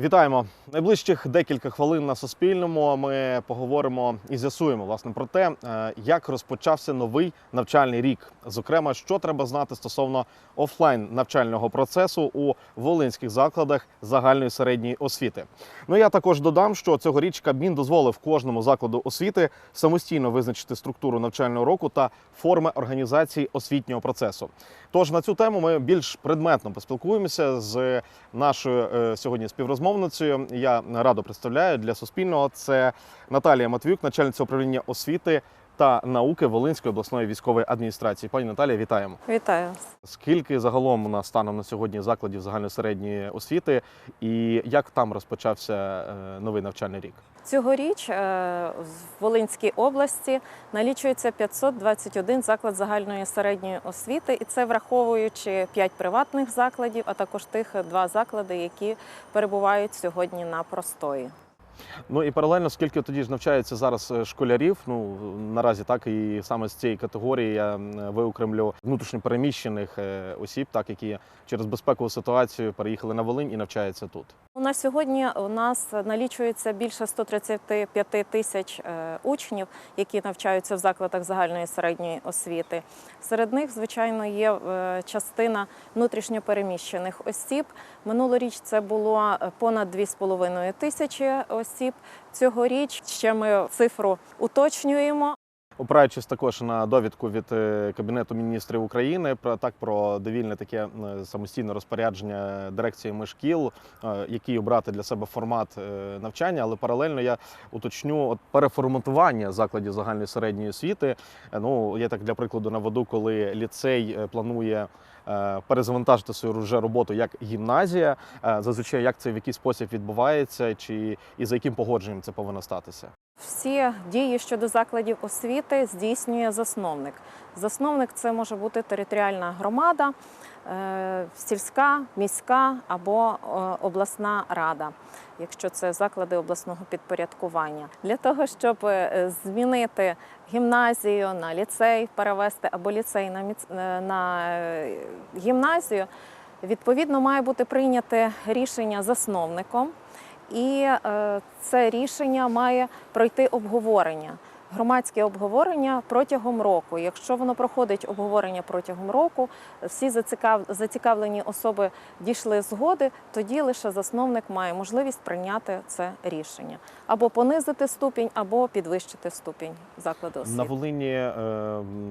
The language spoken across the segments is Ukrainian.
Вітаємо найближчих декілька хвилин на Суспільному. Ми поговоримо і з'ясуємо власне про те, е, як розпочався новий навчальний рік. Зокрема, що треба знати стосовно офлайн навчального процесу у волинських закладах загальної середньої освіти. Ну я також додам, що цьогоріч Кабмін дозволив кожному закладу освіти самостійно визначити структуру навчального року та форми організації освітнього процесу. Тож на цю тему ми більш предметно поспілкуємося з нашою е, сьогодні співрозмовницею. Я радо представляю для Суспільного. Це Наталія Матвюк, начальниця управління освіти та науки Волинської обласної військової адміністрації. Пані Наталія, вітаємо. Вітаю. Скільки загалом у нас станом на сьогодні закладів загальної середньої освіти, і як там розпочався е, новий навчальний рік? Цьогоріч е, в Волинській області налічується 521 заклад загальної середньої освіти, і це враховуючи 5 приватних закладів, а також тих два заклади, які перебувають сьогодні на простої. Ну і паралельно, скільки тоді ж навчається зараз е, школярів. Ну наразі так і саме з цієї категорії я виокремлю внутрішньопереміщених е, осіб, так які через безпекову ситуацію переїхали на Волинь і навчаються тут. Ну, На сьогодні у нас налічується більше 135 тисяч е, учнів, які навчаються в закладах загальної середньої освіти. Серед них, звичайно, є е, частина внутрішньопереміщених осіб. Минулоріч це було е, понад 2,5 тисячі осіб. Цьогоріч ще ми цифру уточнюємо. Опираючись також на довідку від е, Кабінету міністрів України про так про довільне таке е, самостійне розпорядження дирекціями шкіл, е, який обрати для себе формат навчання, але паралельно я уточню от переформатування закладів загальної середньої освіти. Ну я так для прикладу наведу, коли ліцей планує. Перезавантажити свою вже роботу як гімназія, зазвичай як це в який спосіб відбувається, чи і за яким погодженням це повинно статися. Всі дії щодо закладів освіти здійснює засновник. Засновник це може бути територіальна громада, е, сільська, міська або е, обласна рада, якщо це заклади обласного підпорядкування. Для того, щоб е, змінити гімназію на ліцей, перевести або ліцей на, міц- на гімназію, відповідно має бути прийняте рішення засновником. І е, це рішення має пройти обговорення. Громадське обговорення протягом року. Якщо воно проходить обговорення протягом року, всі зацікав... зацікавлені особи дійшли згоди, тоді лише засновник має можливість прийняти це рішення або понизити ступінь, або підвищити ступінь закладу освіти. На Волині е,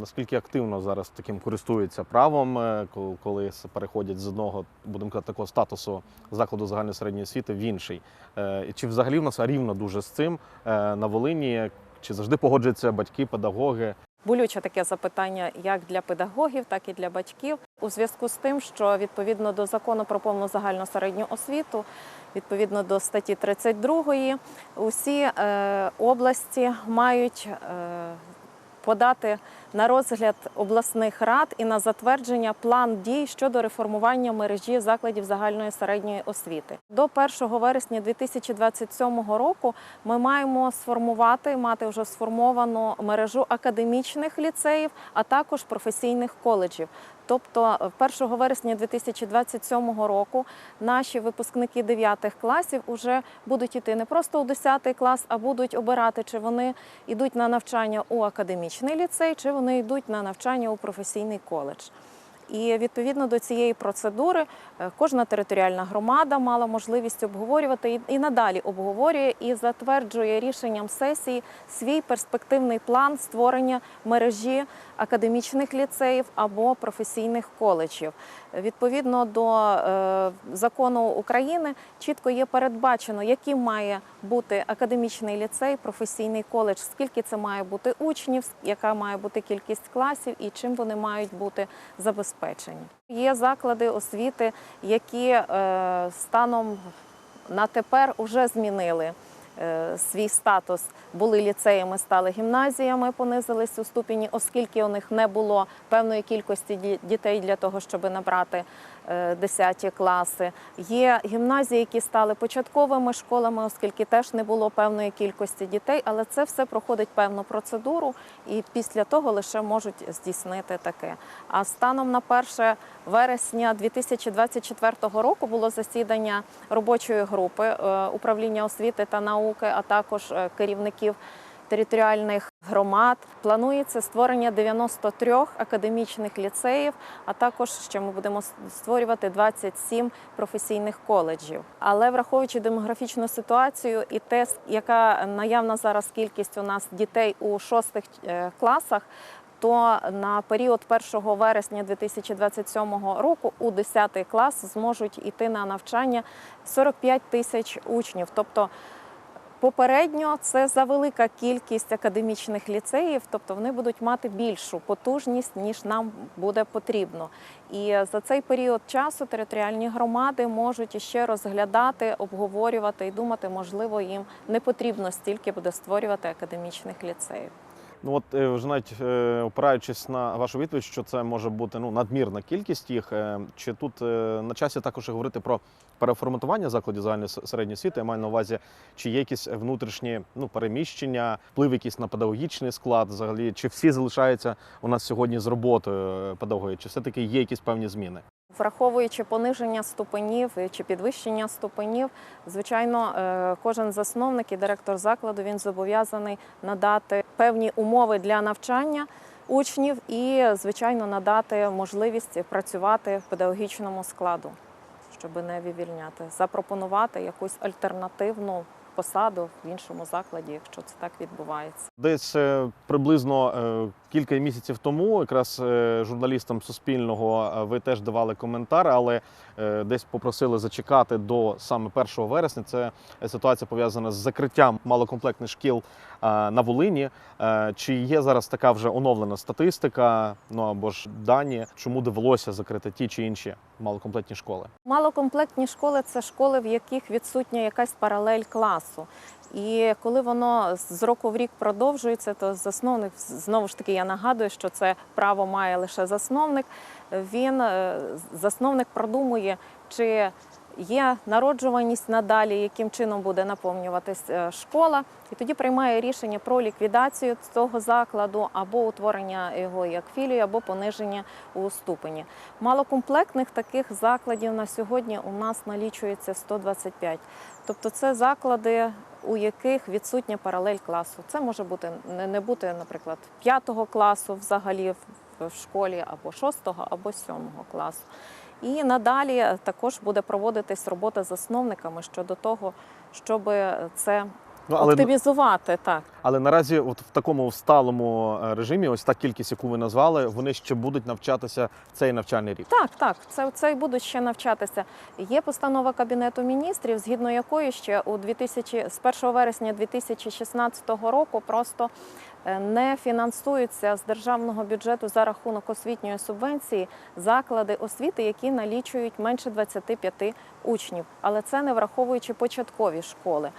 наскільки активно зараз таким користуються правом, е, коли переходять з одного, будемо казати, такого статусу закладу загальної середньої освіти в інший? Е, Чи взагалі в нас рівно дуже з цим е, на Волині? Чи завжди погоджуються батьки, педагоги? Болюче таке запитання як для педагогів, так і для батьків, у зв'язку з тим, що відповідно до закону про повну загальну середню освіту, відповідно до статті 32, усі е, області мають е, подати на розгляд обласних рад і на затвердження план дій щодо реформування мережі закладів загальної середньої освіти. До 1 вересня 2027 року ми маємо сформувати, мати вже сформовану мережу академічних ліцеїв, а також професійних коледжів. Тобто е, 1 вересня 2027 року наші випускники 9 класів вже будуть іти не просто у 10 клас, а будуть обирати, чи вони йдуть на навчання у академічний ліцей, чи вони йдуть на навчання у професійний коледж. І відповідно до цієї процедури е, кожна територіальна громада мала можливість обговорювати і- надалі обговорює і затверджує рішенням сесії свій перспективний план створення мережі академічних ліцеїв або професійних коледжів. Відповідно до е, закону України чітко є передбачено, яким має бути академічний ліцей, професійний коледж, скільки це має бути учнів, яка має бути кількість класів і чим вони мають бути забезпечені. Є заклади освіти, які е, станом на тепер уже змінили свій статус, були ліцеями, стали гімназіями, понизились у ступені, оскільки у них не було певної кількості дітей для того, щоб набрати е, 10 класи. Є гімназії, які стали початковими школами, оскільки теж не було певної кількості дітей, але це все проходить певну процедуру, і після того лише можуть здійснити таке. А станом на 1 вересня 2024 року було засідання робочої групи е, управління освіти та науки, а також е, керівників територіальних громад. Планується створення 93 академічних ліцеїв, а також ще ми будемо створювати 27 професійних коледжів. Але враховуючи демографічну ситуацію і те, яка наявна зараз кількість у нас дітей у шостих е, класах. То на період 1 вересня 2027 року у 10 клас зможуть йти на навчання 45 тисяч учнів. Тобто Попередньо це завелика кількість академічних ліцеїв, тобто вони будуть мати більшу потужність, ніж нам буде потрібно. І за цей період часу територіальні громади можуть іще розглядати, обговорювати і думати, можливо, їм не потрібно стільки буде створювати академічних ліцеїв. Ну от вже навіть е, опираючись на вашу відповідь, що це може бути ну надмірна кількість їх. е, Чи тут е, на часі також говорити про переформатування закладів загальної середньої освіти? Я маю на увазі, чи є якісь внутрішні ну переміщення, вплив якийсь на педагогічний склад, взагалі, чи всі залишаються у нас сьогодні з роботою педагоги, чи все таки є якісь певні зміни? Враховуючи пониження ступенів чи підвищення ступенів, звичайно, е, кожен засновник і директор закладу він зобов'язаний надати певні умови для навчання учнів і, звичайно, надати можливість працювати в педагогічному складу, щоб не вивільняти, запропонувати якусь альтернативну посаду в іншому закладі, якщо це так відбувається. Десь е, приблизно е, кілька місяців тому, якраз е, журналістам Суспільного е, ви теж давали коментар, але е, десь попросили зачекати до саме 1 вересня. Це ситуація пов'язана з закриттям малокомплектних шкіл на Волині. Чи є зараз така вже оновлена статистика? Ну або ж дані, чому довелося закрити ті чи інші малокомплектні школи? Малокомплектні школи це школи, в яких відсутня якась паралель класу. І коли воно з року в рік продовжується, то засновник знову ж таки я нагадую, що це право має лише засновник. Він е, засновник продумує, чи є народжуваність надалі, яким чином буде наповнюватись е, школа, і тоді приймає рішення про ліквідацію цього закладу або утворення його як філії, або пониження у ступені. Малокомплектних таких закладів на сьогодні у нас налічується 125. Тобто це заклади, у яких відсутня паралель класу. Це може бути не, бути, наприклад, п'ятого класу взагалі в школі, або шостого, або сьомого класу. І надалі також буде проводитись робота з засновниками щодо того, щоб це Ну але оптимізувати так. але наразі, от в такому сталому е, режимі, ось та кількість, яку ви назвали, вони ще будуть навчатися цей навчальний рік. Так, так, це, це й будуть ще навчатися. Є постанова Кабінету міністрів, згідно якої ще у 2000, з 1 вересня 2016 року просто не фінансуються з державного бюджету за рахунок освітньої субвенції заклади освіти, які налічують менше 25 учнів, але це не враховуючи початкові школи.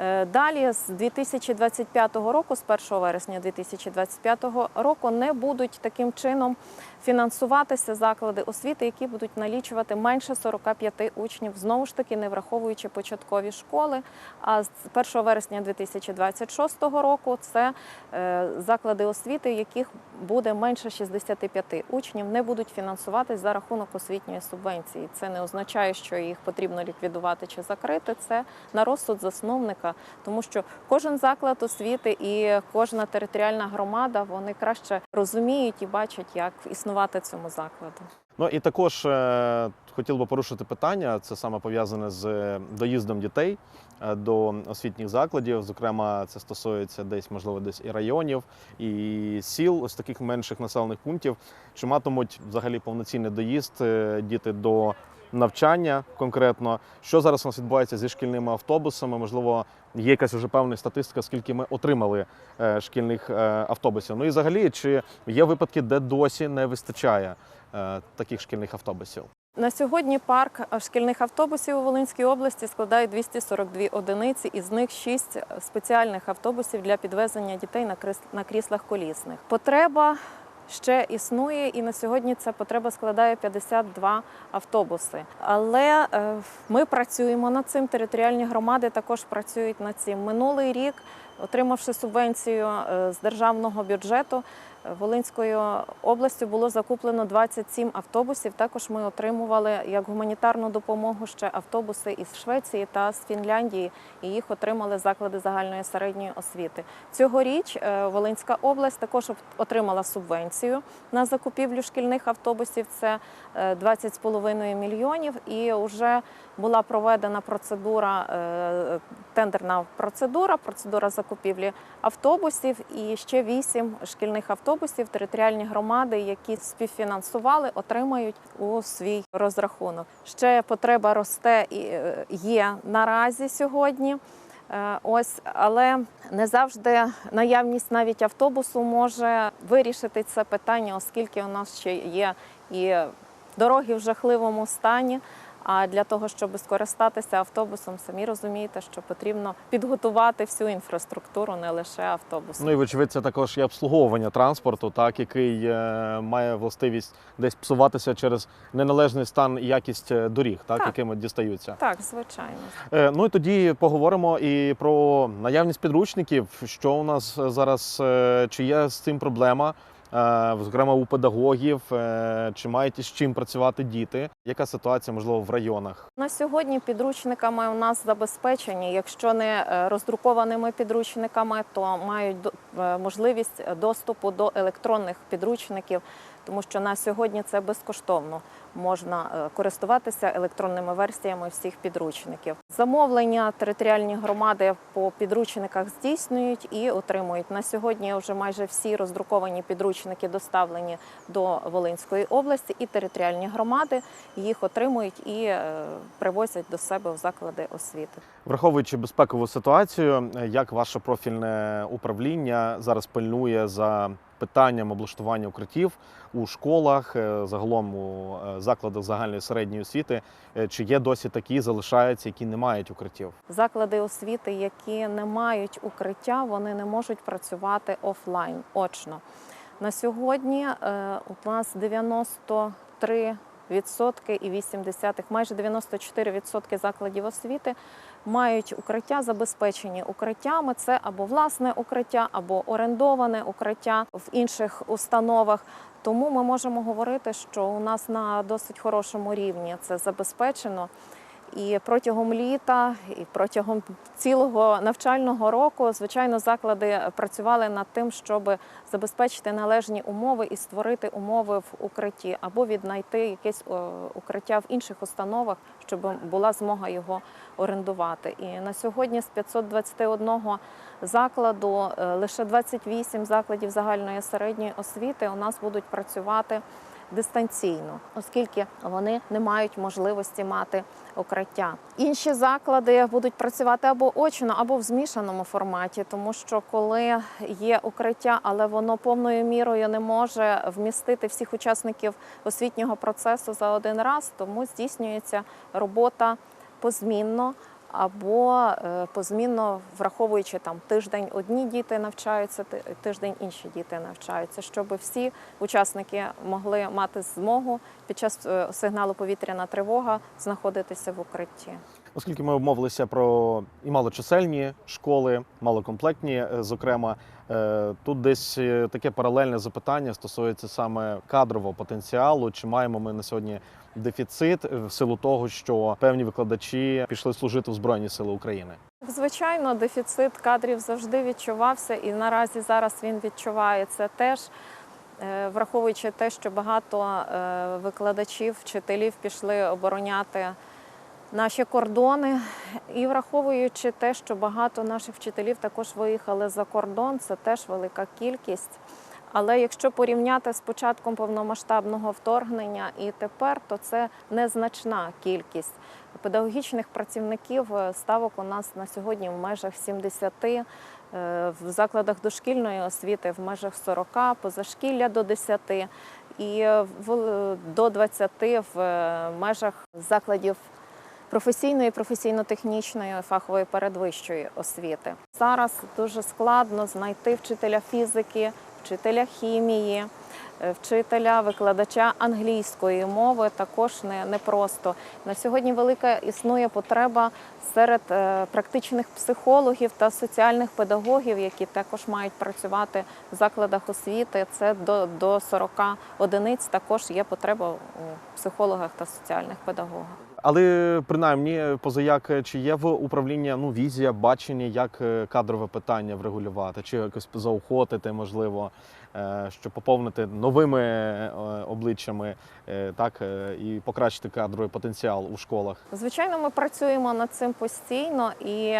Е, Далі з 2025 року, з 1 вересня 2025 року, не будуть таким чином фінансуватися заклади освіти, які будуть налічувати менше 45 учнів, знову ж таки не враховуючи початкові школи. А з 1 вересня 2026 року це е, заклади освіти, яких буде менше 65 учнів, не будуть фінансуватись за рахунок освітньої субвенції. Це не означає, що їх потрібно ліквідувати чи закрити. Це на розсуд засновника, тому що кожен заклад освіти і кожна територіальна громада вони краще розуміють і бачать, як існувати цьому закладу. Ну і також е, хотів би порушити питання. Це саме пов'язане з е, доїздом дітей е, до освітніх закладів. Зокрема, це стосується десь, можливо, десь і районів, і сіл, ось таких менших населених пунктів, чи матимуть взагалі повноцінний доїзд е, діти до навчання конкретно. Що зараз у нас відбувається зі шкільними автобусами? Можливо, є якась вже певна статистика, скільки ми отримали е, шкільних е, автобусів. Ну і взагалі, чи є випадки, де досі не вистачає е, таких шкільних автобусів? На сьогодні парк шкільних автобусів у Волинській області складає 242 одиниці, із них 6 спеціальних автобусів для підвезення дітей на кріслах колісних. Потреба ще існує, і на сьогодні ця потреба складає 52 автобуси. Але е, ми працюємо над цим. Територіальні громади також працюють над цим. Минулий рік, отримавши субвенцію е, з державного бюджету, Волинською областю було закуплено 27 автобусів. Також ми отримували як гуманітарну допомогу ще автобуси із Швеції та з Фінляндії, і їх отримали заклади загальної середньої освіти. Цьогоріч е, Волинська область також отримала субвенцію на закупівлю шкільних автобусів. Це е, 20,5 мільйонів. І вже була проведена процедура, е, тендерна процедура, процедура закупівлі автобусів. І ще вісім шкільних автобусів територіальні громади, які співфінансували, отримають у свій розрахунок. Ще потреба росте і е, є наразі сьогодні. Е, Ось, але не завжди наявність навіть автобусу може вирішити це питання, оскільки у нас ще є і дороги в жахливому стані. А для того, щоб скористатися автобусом, самі розумієте, що потрібно підготувати всю інфраструктуру, не лише автобус. Ну і вочевидь, це також і обслуговування транспорту, так який е, має властивість десь псуватися через неналежний стан і якість е, доріг, так, Так. якими дістаються. Так, звичайно. Е, Ну і тоді поговоримо і про наявність підручників. Що у нас зараз, е, чи є з цим проблема, зокрема у педагогів, е, чи мають із чим працювати діти? Яка ситуація можливо в районах? На сьогодні підручниками у нас забезпечені. Якщо не е, роздрукованими підручниками, то мають е, можливість доступу до електронних підручників, тому що на сьогодні це безкоштовно можна е, користуватися електронними версіями всіх підручників. Замовлення територіальні громади по підручниках здійснюють і отримують. На сьогодні вже майже всі роздруковані підручники доставлені до Волинської області, і територіальні громади їх отримують і е, привозять до себе в заклади освіти. Враховуючи безпекову ситуацію, е, як ваше профільне управління зараз пильнує за питанням облаштування укриттів у школах, е, загалом у е, закладах загальної середньої освіти, Е, чи є досі такі, залишаються, які не мають укриттів? Заклади освіти, які не мають укриття, вони не можуть працювати офлайн очно. На сьогодні у нас 93 відсотки і 80, майже 94 відсотки закладів освіти мають укриття забезпечені укриттями. Це або власне укриття, або орендоване укриття в інших установах. Тому ми можемо говорити, що у нас на досить хорошому рівні це забезпечено. І протягом літа, і протягом цілого навчального року, звичайно, заклади працювали над тим, щоб забезпечити належні умови і створити умови в укритті, або віднайти якесь укриття в інших установах, щоб була змога його орендувати. І на сьогодні з 521 закладу е, лише 28 закладів загальної середньої освіти у нас будуть працювати дистанційно, оскільки вони не мають можливості мати укриття. Інші заклади будуть працювати або очно, або в змішаному форматі, тому що коли є укриття, але воно повною мірою не може вмістити всіх учасників освітнього процесу за один раз, тому здійснюється робота позмінно. Або е, позмінно враховуючи там тиждень одні діти навчаються, ти- тиждень інші діти навчаються, щоб всі учасники могли мати змогу під час е, сигналу повітряна тривога знаходитися в укритті. Оскільки ми обмовилися про і малочисельні школи, малокомплектні, е, зокрема, тут десь таке паралельне запитання стосується саме кадрового потенціалу. Чи маємо ми на сьогодні дефіцит в силу того, що певні викладачі пішли служити в Збройні Сили України? Звичайно, дефіцит кадрів завжди відчувався, і наразі зараз він відчувається теж. Е, Враховуючи те, що багато е, викладачів, вчителів пішли обороняти наші кордони, і враховуючи те, що багато наших вчителів також виїхали за кордон, це теж велика кількість. Але якщо порівняти з початком повномасштабного вторгнення і тепер, то це незначна кількість педагогічних працівників. е, Ставок у нас на сьогодні в межах 70, е, в закладах дошкільної освіти в межах 40, позашкілля до 10. і в, до 20 в е, межах закладів професійної, професійно-технічної, фахової передвищої освіти. Зараз дуже складно знайти вчителя фізики, вчителя хімії, е, вчителя, викладача англійської мови також не, не. На сьогодні велика існує потреба серед е, практичних психологів та соціальних педагогів, які також мають працювати в закладах освіти. Це до, до 40 одиниць. Також є потреба у психологах та соціальних педагогах. Але принаймні, позаяк, чи є в управлінні ну, візія, бачення, як е, кадрове питання врегулювати, чи якось заохотити, можливо, е, щоб поповнити новими е, обличчями, так і покращити кадровий потенціал у школах. Звичайно, ми працюємо над цим постійно і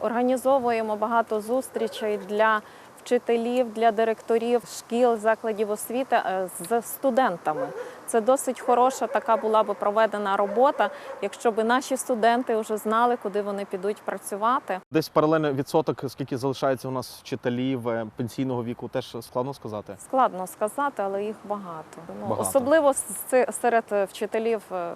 організовуємо багато зустрічей для вчителів, для директорів шкіл, закладів освіти е, з студентами. Це досить хороша така була би проведена робота, якщо б наші студенти вже знали, куди вони підуть працювати. Десь паралельно відсоток, скільки залишається у нас вчителів е, пенсійного віку, теж складно сказати. Складно сказати, але їх багато. Ну, Багато. Особливо серед вчителів е,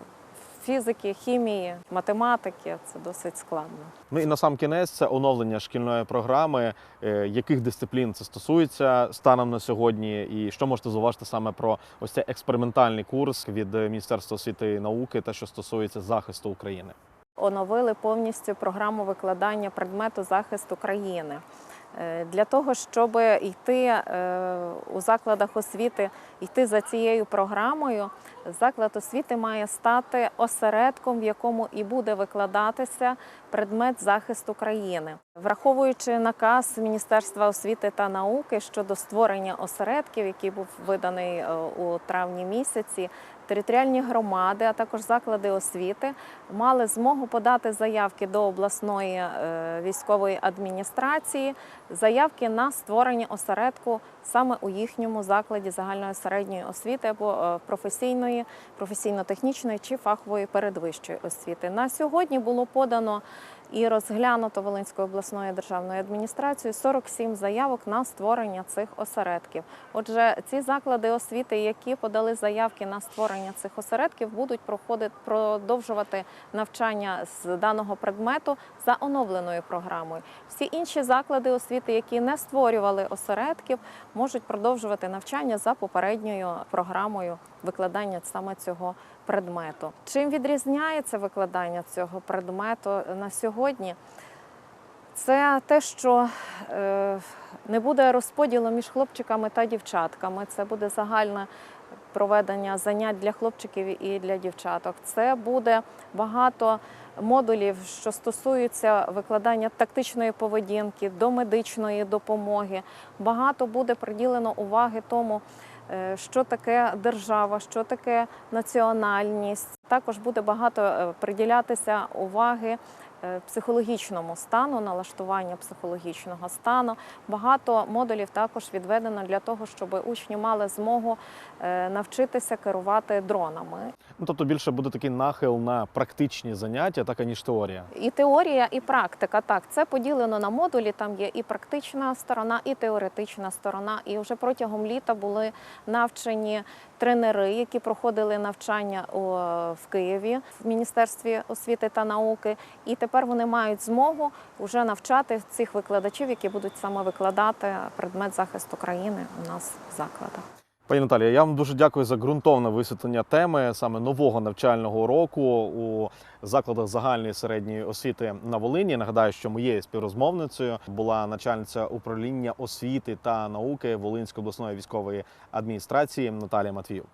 фізики, хімії, математики. Це досить складно. Ну і на сам кінець це оновлення шкільної програми. Е, Яких дисциплін це стосується станом на сьогодні, і що можете зауважити саме про ось цей експериментальний курс від Міністерства освіти і науки, те, що стосується захисту України? оновили повністю програму викладання предмету захисту країни. Е, Для того, щоб йти е, у закладах освіти, йти за цією програмою, заклад освіти має стати осередком, в якому і буде викладатися предмет захисту країни. Враховуючи наказ Міністерства освіти та науки щодо створення осередків, який був виданий е, у травні місяці, територіальні громади, а також заклади освіти мали змогу подати заявки до обласної е, військової адміністрації, заявки на створення осередку саме у їхньому закладі загальної середньої освіти або е, професійної, професійно-технічної чи фахової передвищої освіти. На сьогодні було подано і розглянуто Волинською обласною державною адміністрацією 47 заявок на створення цих осередків. Отже, ці заклади освіти, які подали заявки на створення цих осередків, будуть проходити продовжувати навчання з даного предмету за оновленою програмою. Всі інші заклади освіти, які не створювали осередків, можуть продовжувати навчання за попередньою програмою викладання саме цього предмету. Чим відрізняється викладання цього предмету на сьогодні? Це те, що е, не буде розподілу між хлопчиками та дівчатками. Це буде загальне проведення занять для хлопчиків і для дівчаток. Це буде багато модулів, що стосуються викладання тактичної поведінки, до медичної допомоги. Багато буде приділено уваги тому, е, що таке держава, що таке національність. Також буде багато е, приділятися уваги психологічному стану, налаштування психологічного стану. Багато модулів також відведено для того, щоб учні мали змогу е, навчитися керувати дронами. Ну тобто більше буде такий нахил на практичні заняття, так аніж теорія. І теорія, і практика. Так, це поділено на модулі. Там є і практична сторона, і теоретична сторона. І вже протягом літа були навчені тренери, які проходили навчання в Києві в Міністерстві освіти та науки. І тепер вони мають змогу вже навчати цих викладачів, які будуть саме викладати предмет захисту країни у нас в закладах. Пані Наталія, я вам дуже дякую за ґрунтовне висвітлення теми саме нового навчального року у закладах загальної середньої освіти на Волині. Нагадаю, що моєю співрозмовницею була начальниця управління освіти та науки Волинської обласної військової адміністрації Наталія Матвіюк.